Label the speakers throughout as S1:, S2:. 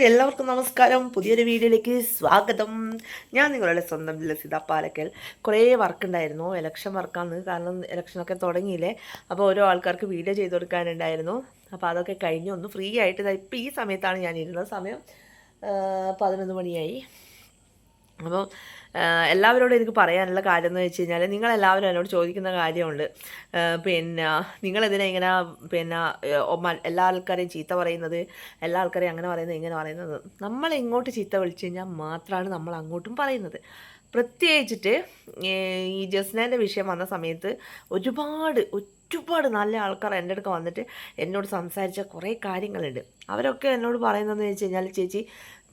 S1: എല്ലാവർക്കും നമസ്കാരം. പുതിയൊരു വീഡിയോയിലേക്ക് സ്വാഗതം. ഞാൻ നിങ്ങളുടെ സ്വന്തം ലസിത പാലക്കൽ. കുറേ വർക്ക് ഉണ്ടായിരുന്നു. ഇലക്ഷൻ വർക്കാണ് കാരണം ഇലക്ഷനൊക്കെ തുടങ്ങിയില്ലേ. അപ്പോൾ ഓരോ ആൾക്കാർക്ക് വീഡിയോ ചെയ്ത് കൊടുക്കാനുണ്ടായിരുന്നു. അപ്പോൾ അതൊക്കെ കഴിഞ്ഞ് ഒന്ന് ഫ്രീ ആയിട്ട് ഇപ്പോൾ ഈ സമയത്താണ് ഞാൻ ഇരുന്നത്. സമയം പതിനൊന്ന് മണിയായി. അപ്പോൾ എല്ലാവരോടും എനിക്ക് പറയാനുള്ള കാര്യം എന്ന് വെച്ച് കഴിഞ്ഞാൽ നിങ്ങളെല്ലാവരും എന്നോട് ചോദിക്കുന്ന കാര്യമുണ്ട്. പിന്നെ നിങ്ങളെതിനെ ഇങ്ങനെ പിന്നെ എല്ലാ ആൾക്കാരെയും ചീത്ത പറയുന്നത്? എല്ലാ ആൾക്കാരെയും അങ്ങനെ പറയുന്നത് ഇങ്ങനെ പറയുന്നത്? നമ്മൾ ഇങ്ങോട്ട് ചീത്ത വിളിച്ചു കഴിഞ്ഞാൽ മാത്രമാണ് നമ്മൾ അങ്ങോട്ടും പറയുന്നത്. പ്രത്യേകിച്ചിട്ട് ഈ ജസ്നേന്റെ വിഷയം വന്ന സമയത്ത് ഒരുപാട് ഒരുപാട് നല്ല ആൾക്കാർ എന്റെ അടുക്ക വന്നിട്ട് എന്നോട് സംസാരിച്ച കുറേ കാര്യങ്ങളുണ്ട്. അവരൊക്കെ എന്നോട് പറയുന്നതെന്ന് വെച്ച് കഴിഞ്ഞാൽ ചേച്ചി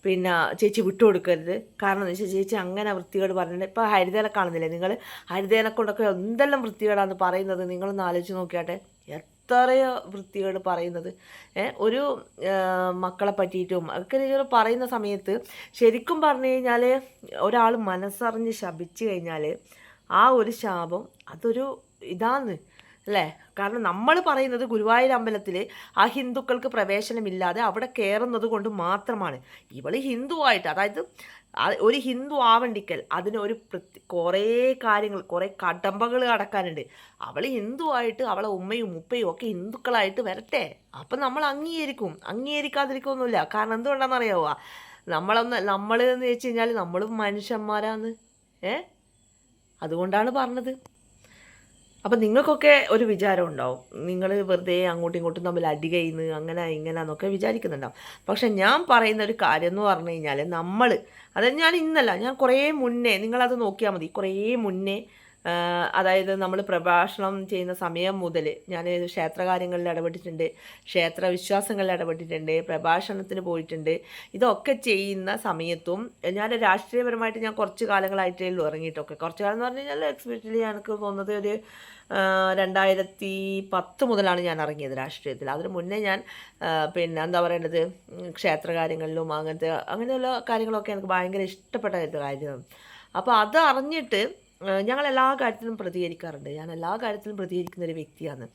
S1: പിന്നെ ചേച്ചി വിട്ടു കൊടുക്കരുത് കാരണം എന്ന് വെച്ചാൽ ചേച്ചി അങ്ങനെ വൃത്തികേട് പറഞ്ഞിട്ട് ഇപ്പോൾ ഹരിതേനെ കാണുന്നില്ലേ നിങ്ങൾ ഹരിതേനെ കൊണ്ടൊക്കെ എന്തെല്ലാം വൃത്തികേടാന്ന് പറയുന്നത്? നിങ്ങളൊന്ന് ആലോചിച്ച് നോക്കിയാട്ടെ. എത്രയോ വൃത്തികേട് പറയുന്നത്. ഒരു മക്കളെ പറ്റിയിട്ടും ഒക്കെ നിങ്ങൾ പറയുന്ന സമയത്ത് ശരിക്കും പറഞ്ഞു കഴിഞ്ഞാൽ ഒരാൾ മനസ്സറിഞ്ഞ് ശപിച്ചു കഴിഞ്ഞാൽ ആ ഒരു ശാപം അതൊരു ഇതാന്ന്. അല്ലേ? കാരണം നമ്മൾ പറയുന്നത് ഗുരുവായൂർ അമ്പലത്തിൽ ആ ഹിന്ദുക്കൾക്ക് പ്രവേശനമില്ലാതെ അവിടെ കയറുന്നത് കൊണ്ട് മാത്രമാണ്. ഇവൾ ഹിന്ദുവായിട്ട് അതായത് ഒരു ഹിന്ദു ആവണ്ടിക്കൽ അതിന് ഒരു കുറേ കാര്യങ്ങൾ കുറേ കടമ്പകൾ കടക്കാനുണ്ട് അവൾ ഹിന്ദുവായിട്ട് അവളെ ഉമ്മയും ഉപ്പയും ഒക്കെ ഹിന്ദുക്കളായിട്ട് വരട്ടെ. അപ്പം നമ്മൾ അംഗീകരിക്കും. അംഗീകരിക്കാതിരിക്കൊന്നുമില്ല കാരണം എന്തുകൊണ്ടാണെന്നറിയാവോ? നമ്മളൊന്ന് നമ്മൾ എന്ന് വെച്ച് കഴിഞ്ഞാൽ നമ്മളും മനുഷ്യന്മാരാന്ന്. ഏ? അതുകൊണ്ടാണ് പറഞ്ഞത്. അപ്പം നിങ്ങൾക്കൊക്കെ ഒരു വിചാരം ഉണ്ടാവും. നിങ്ങൾ വെറുതെ അങ്ങോട്ടും ഇങ്ങോട്ടും തമ്മിൽ അടി കഴിയുന്നു അങ്ങനെ ഇങ്ങനെ എന്നൊക്കെ വിചാരിക്കുന്നുണ്ടാവും. പക്ഷെ ഞാൻ പറയുന്ന ഒരു കാര്യം എന്ന് പറഞ്ഞു കഴിഞ്ഞാൽ നമ്മൾ അതായത് ഞാൻ ഇന്നല്ല ഞാൻ കുറേ മുന്നേ നിങ്ങളത് നോക്കിയാൽ മതി. കുറേ മുന്നേ അതായത് നമ്മൾ പ്രഭാഷണം ചെയ്യുന്ന സമയം മുതൽ ഞാൻ ക്ഷേത്രകാര്യങ്ങളിൽ ഇടപെട്ടിട്ടുണ്ട് ക്ഷേത്ര വിശ്വാസങ്ങളിൽ ഇടപെട്ടിട്ടുണ്ട് പ്രഭാഷണത്തിന് പോയിട്ടുണ്ട്. ഇതൊക്കെ ചെയ്യുന്ന സമയത്തും ഞാൻ രാഷ്ട്രീയപരമായിട്ട് ഞാൻ കുറച്ച് കാലങ്ങളായിട്ടേ ഉള്ളൂ ഇറങ്ങിയിട്ടൊക്കെ. കുറച്ച് കാലം എന്ന് പറഞ്ഞു കഴിഞ്ഞാൽ എക്സ്പെഷ്യലി എനിക്ക് തോന്നുന്നത് ഒരു രണ്ടായിരത്തി പത്ത് മുതലാണ് ഞാൻ ഇറങ്ങിയത് രാഷ്ട്രീയത്തിൽ അതിന് മുന്നേ ഞാൻ പിന്നെ എന്താ പറയേണ്ടത് ക്ഷേത്രകാര്യങ്ങളിലും അങ്ങനത്തെ അങ്ങനെയുള്ള കാര്യങ്ങളൊക്കെ എനിക്ക് ഭയങ്കര ഇഷ്ടപ്പെട്ട കാര്യമാണ്. അപ്പോൾ അത് അറിഞ്ഞിട്ട് ഞങ്ങൾ എല്ലാ കാര്യത്തിലും പ്രതികരിക്കാറുണ്ട്. ഞാൻ എല്ലാ കാര്യത്തിലും പ്രതികരിക്കുന്ന ഒരു വ്യക്തിയാണ്.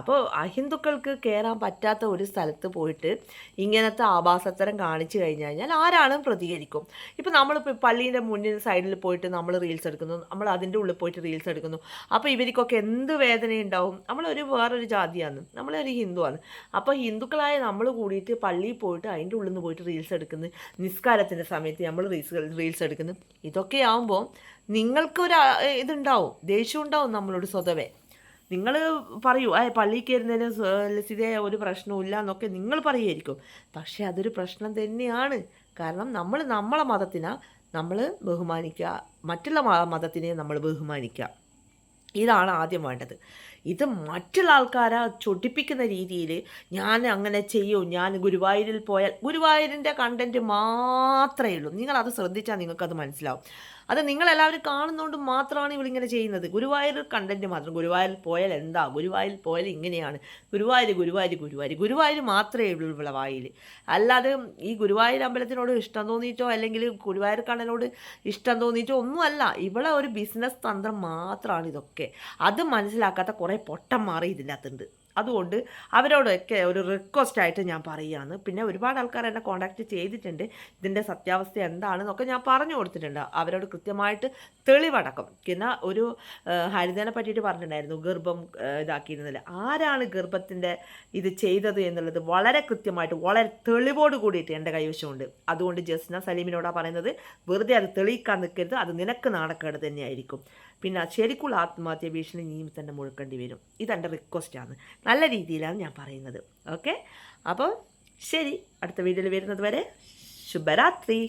S1: അപ്പോൾ അഹിന്ദുക്കൾക്ക് കയറാൻ പറ്റാത്ത ഒരു സ്ഥലത്ത് പോയിട്ട് ഇങ്ങനത്തെ ആഭാസത്തരം കാണിച്ചു കഴിഞ്ഞു കഴിഞ്ഞാൽ ആരാണ് പ്രതികരിക്കും? ഇപ്പോൾ നമ്മളിപ്പോൾ പള്ളീന്റെ മുന്നിൽ സൈഡിൽ പോയിട്ട് നമ്മൾ റീൽസ് എടുക്കുന്നു നമ്മൾ അതിന്റെ ഉള്ളിൽ പോയിട്ട് റീൽസ് എടുക്കുന്നു. അപ്പോൾ ഇവർക്കൊക്കെ എന്ത് വേദനയുണ്ടാവും? നമ്മളൊരു വേറൊരു ജാതിയാണ് നമ്മളൊരു ഹിന്ദുവാണ്. അപ്പോൾ ഹിന്ദുക്കളായ നമ്മൾ കൂടിയിട്ട് പള്ളിയിൽ പോയിട്ട് അതിന്റെ ഉള്ളിൽ നിന്ന് പോയിട്ട് റീൽസ് എടുക്കുന്നു. നിസ്കാരത്തിന്റെ സമയത്ത് നമ്മൾ റീൽസ് റീൽസ് എടുക്കുന്നു. ഇതൊക്കെ ആകുമ്പോൾ നിങ്ങൾക്കൊരു ഇതുണ്ടാവും ദേഷ്യം ഉണ്ടാവും നമ്മളോട് സ്വതവേ. നിങ്ങൾ പറയൂ ആ പള്ളിയിൽ കയറുന്നതിന് ലസിതേ ഒരു പ്രശ്നവും എന്നൊക്കെ നിങ്ങൾ പറയുമായിരിക്കും. പക്ഷേ അതൊരു പ്രശ്നം തന്നെയാണ്. കാരണം നമ്മൾ നമ്മളെ മതത്തിനാ നമ്മൾ ബഹുമാനിക്കുക. മറ്റുള്ള മതത്തിനെ നമ്മൾ ബഹുമാനിക്കുക. ഇതാണ് ആദ്യം വേണ്ടത്. ഇത് മറ്റുള്ള ആൾക്കാരെ ചൊടിപ്പിക്കുന്ന രീതിയിൽ ഞാൻ അങ്ങനെ ചെയ്യും ഞാൻ ഗുരുവായൂരിൽ പോയാൽ ഗുരുവായൂരിന്റെ കണ്ടന്റ് മാത്രമേ ഉള്ളൂ. നിങ്ങളത് ശ്രദ്ധിച്ചാൽ നിങ്ങൾക്കത് മനസ്സിലാവും. അത് നിങ്ങളെല്ലാവരും കാണുന്നതുകൊണ്ട് മാത്രമാണ് ഇവളിങ്ങനെ ചെയ്യുന്നത്. ഗുരുവായൂർ കണ്ടന്റ് മാത്രം. ഗുരുവായൂർ പോയാൽ എന്താ? ഗുരുവായൂർ പോയാൽ ഇങ്ങനെയാണ്. ഗുരുവായൂർ ഗുരുവായൂർ ഗുരുവായൂർ ഗുരുവായൂർ മാത്രമേ ഉള്ളൂ ഇവിടെ വായിൽ അല്ലാതെ ഈ ഗുരുവായൂർ അമ്പലത്തിനോട് ഇഷ്ടം തോന്നിയിട്ടോ അല്ലെങ്കിൽ ഗുരുവായൂർ കണ്ണനോട് ഇഷ്ടം തോന്നിയിട്ടോ ഒന്നുമല്ല. ഇവിടെ ഒരു ബിസിനസ് തന്ത്രം മാത്രമാണ് ഇതൊക്കെ. അത് മനസ്സിലാക്കാത്ത കുറേ പൊട്ടന്മാർ ഇതിനകത്തുണ്ട്. അതുകൊണ്ട് അവരോടൊക്കെ ഒരു റിക്വസ്റ്റ് ആയിട്ട് ഞാൻ പറയുകയാണ്. പിന്നെ ഒരുപാട് ആൾക്കാർ എന്നെ കോൺടാക്റ്റ് ചെയ്തിട്ടുണ്ട്. ഇതിന്റെ സത്യാവസ്ഥ എന്താണെന്നൊക്കെ ഞാൻ പറഞ്ഞു കൊടുത്തിട്ടുണ്ട്. അവരോട് കൃത്യമായിട്ട് തെളിവടക്കം. പിന്നെ ഒരു ഹരിതനെ പറ്റിയിട്ട് പറഞ്ഞിട്ടുണ്ടായിരുന്നു. ഗർഭം ഇതാക്കിയിരുന്നില്ല. ആരാണ് ഗർഭത്തിന്റെ ഇത് ചെയ്തത് എന്നുള്ളത് വളരെ കൃത്യമായിട്ട് വളരെ തെളിവോട് കൂടിയിട്ട് എന്റെ കൈവശമുണ്ട്. അതുകൊണ്ട് ജസ്ന സലീമിനോടാണ് പറയുന്നത് വെറുതെ അത് തെളിയിക്കാൻ നിൽക്കരുത്. അത് നിനക്ക് നാണക്കേട് തന്നെയായിരിക്കും. പിന്നെ ശരിക്കുള്ള ആത്മഹത്യ ഭീഷണി നീ തന്നെ മുഴുക്കേണ്ടി വരും. ഇതെന്റെ റിക്വസ്റ്റാണ് നല്ല രീതിയിലാണ് ഞാൻ പറയുന്നത്. ഓക്കെ അപ്പോൾ ശരി. അടുത്ത വീഡിയോയിൽ വരുന്നത് വരെ ശുഭരാത്രി.